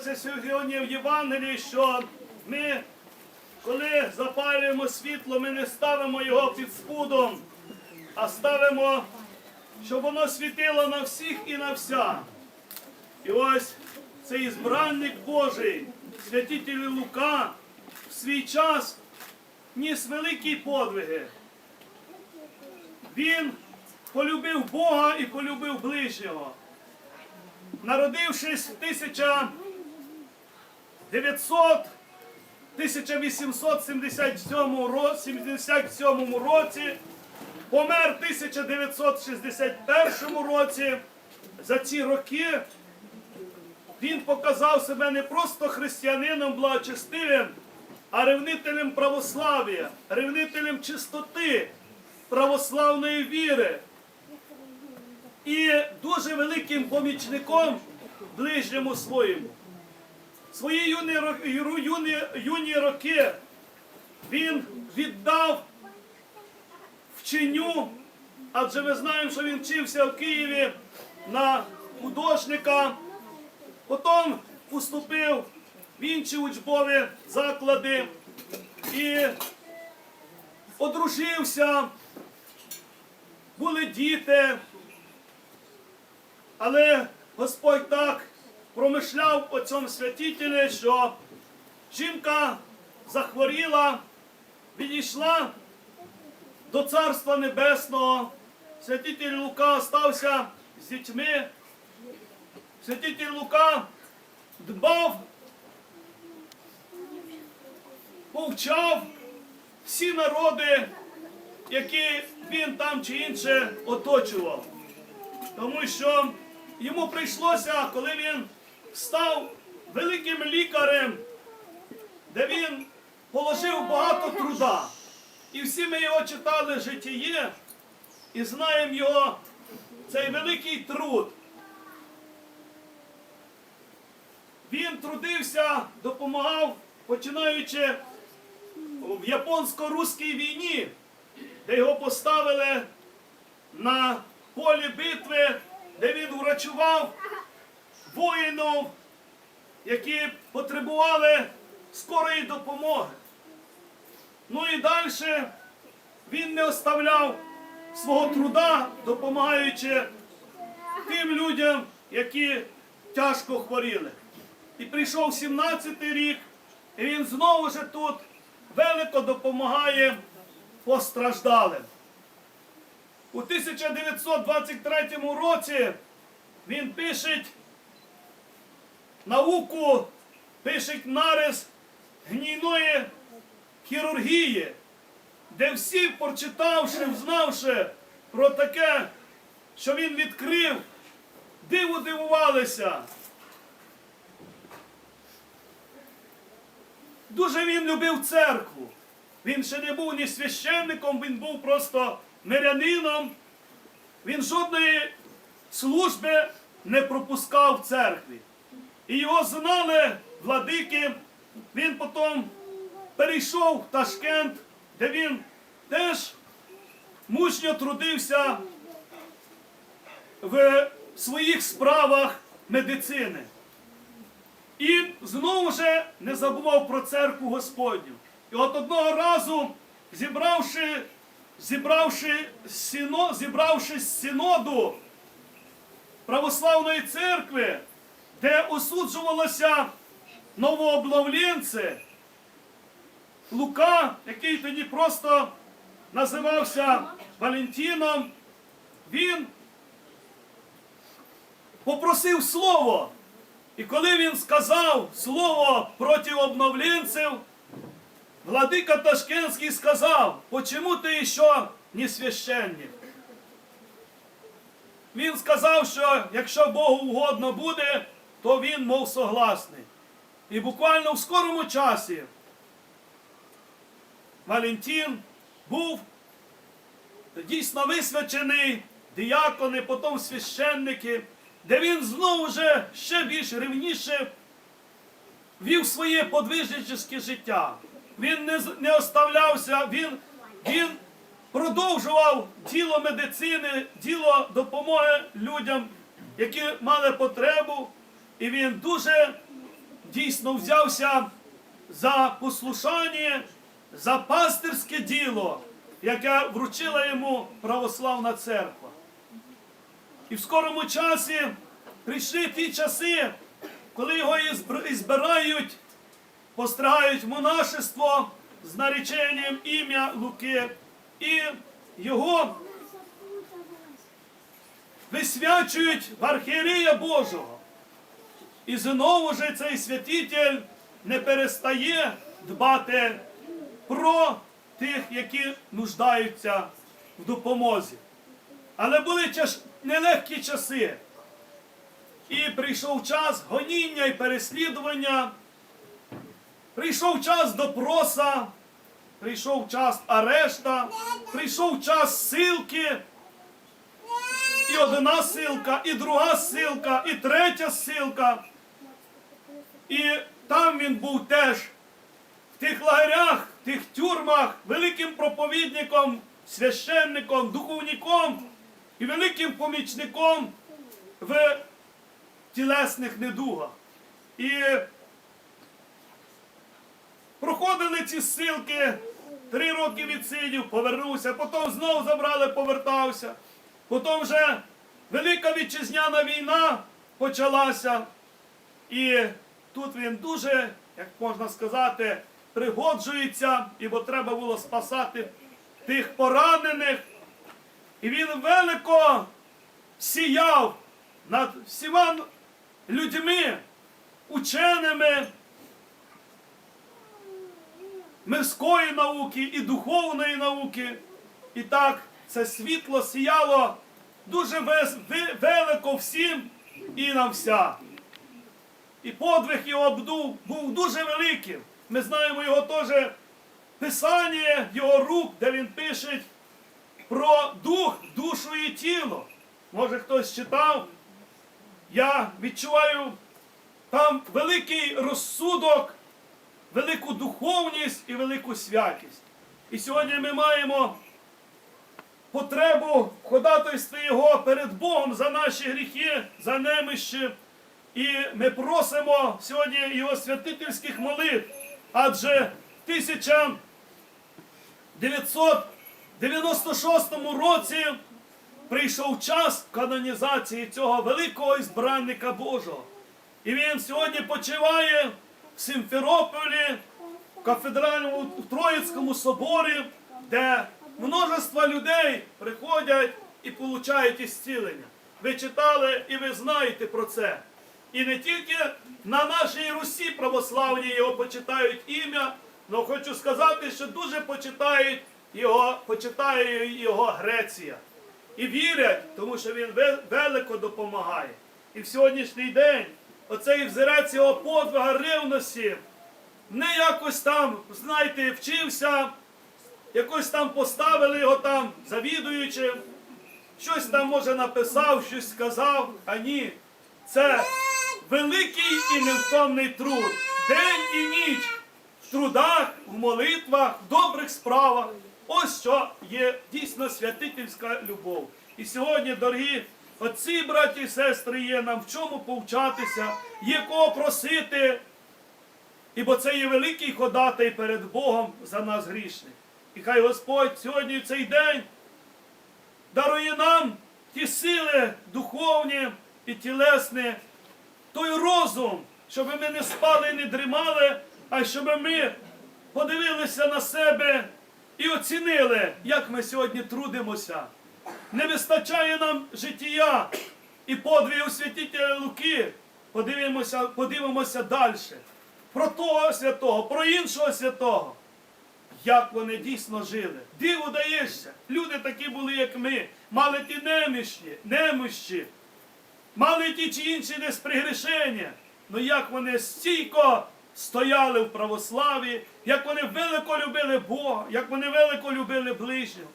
Сьогодні в Євангелії, що ми, коли запалюємо світло, ми не ставимо його під спудом, а ставимо, щоб воно світило на всіх і на вся. І ось цей збранник Божий, святитель Лука, в свій час ніс великі подвиги. Він полюбив Бога і полюбив ближнього. Народившись в 1900 1877 році, помер 1961 році. За ці роки він показав себе не просто християнином благочестивим, а ревнителем православ'я, ревнителем чистоти, православної віри і дуже великим помічником ближньому своєму. Свої юні, юні, юні роки він віддав вченню, адже ми знаємо, що він вчився в Києві на художника, потім поступив в інші учбові заклади і одружився, були діти. Але Господь так промишляв о цьому святителі, що жінка захворіла, відійшла до Царства Небесного. Святитель Лука стався з дітьми. Святитель Лука дбав, повчав всі народи, які він там чи інше оточував. Тому що йому прийшлося, коли він став великим лікарем, де він положив багато труда. І всі ми його читали житіє і знаємо його цей великий труд. Він трудився, допомагав, починаючи в японсько-руській війні, де його поставили на полі битви, де він врачував воїнів, які потребували скорої допомоги. Ну і далі він не оставляв свого труда, допомагаючи тим людям, які тяжко хворіли. І прийшов 17-й рік, і він знову ж тут велико допомагає постраждалим. У 1923 році він пише науку, пише нарис гнійної хірургії, де всі, прочитавши, взнавши про таке, що він відкрив, диву дивувалися. Дуже він любив церкву. Він ще не був ні священником, він був просто мирянином. Він жодної служби не пропускав в церкві. І його знали владики. Він потім перейшов в Ташкент, де він теж мужньо трудився в своїх справах медицини. І знову ж не забував про церкву Господню. І от одного разу, зібравши, зібравши, сино, зібравши синоду православної церкви, де осуджувалося новообловлінце, Лука, який тоді просто називався Валентином, він попросив слово. І коли він сказав слово проти обновленців, владика Ташкентський сказав, почему ти ще не священник? Він сказав, що якщо Богу угодно буде, то він, мов согласний. І буквально в скорому часі Валентин був дійсно висвячений, діякони, потім священники, де він знову же ще більш ревніше вів своє подвижническе життя. Він не, не оставлявся, він, він продовжував діло медицини, діло допомоги людям, які мали потребу. І він дуже дійсно взявся за послушання, за пастирське діло, яке вручила йому православна церква. І в скорому часі прийшли ті часи, коли його і зб- збирають, пострагають в монашество з нареченням ім'я Луки, і його висвячують в архієрея Божого. І знову ж цей святитель не перестає дбати про тих, які нуждаються в допомозі. Але були нелегкі часи. І прийшов час гоніння і переслідування. Прийшов час допроса, прийшов час арешта, прийшов час силки. І одна силка, і друга силка, і третя силка. І там він був теж в тих лагерях, в тих тюрмах, великим проповідником, священником, духовником і великим помічником в тілесних недугах. І проходили ці ссилки, три роки відсидів, повернувся, потім знову забрали, повертався. Потім вже Велика Вітчизняна війна почалася. І тут він дуже, як можна сказати, пригоджується, бо треба було спасати тих поранених. І він велико сіяв над всіма людьми, ученими мирської науки і духовної науки. І так це світло сіяло дуже велико всім і нам вся. І подвиг його був, був дуже великим. Ми знаємо його теж писання його рук, де він пише про дух, душу і тіло. Може хтось читав. Я відчуваю там великий розсудок, велику духовність і велику святість. І сьогодні ми маємо потребу в ходатайстві Його перед Богом за наші гріхи, за немищі. І ми просимо сьогодні Його святительських молитв, адже в 1996 році прийшов час канонізації цього великого ізбранника Божого. І він сьогодні почиває в Сімферополі, в кафедральному в Троїцькому соборі, де множество людей приходять і получають ісцілення. Ви читали і ви знаєте про це. І не тільки на нашій Русі православній його почитають ім'я, але хочу сказати, що дуже почитають його, почитає його Греція. І вірять, тому що він велико допомагає. І в сьогоднішній день оцей взирець його подвига ревності не якось там, знаєте, вчився, якось там поставили його там завідуючим, щось там може написав, щось сказав, а ні. Це великий і невтомний труд. День і ніч в трудах, в молитвах, в добрих справах. Ось що є дійсно святительська любов. І сьогодні, дорогі отці, браті і сестри, є нам в чому повчатися, є кого просити. Ібо це є великий ходатай перед Богом за нас грішних. І хай Господь сьогодні цей день дарує нам ті сили духовні і тілесні, той розум, щоб ми не спали і не дрімали, а щоб ми подивилися на себе і оцінили, як ми сьогодні трудимося. Не вистачає нам життя і подвігу святителя Луки. Подивимося, подивимося далі. Про того святого, про іншого святого. Як вони дійсно жили. Диву даєшся. Люди такі були, як ми, мали ті немощі, немощі, мали ті чи інші десь пригрішення. але як вони стійко стояли в православі, як вони велико любили Бога, як вони велико любили ближнього.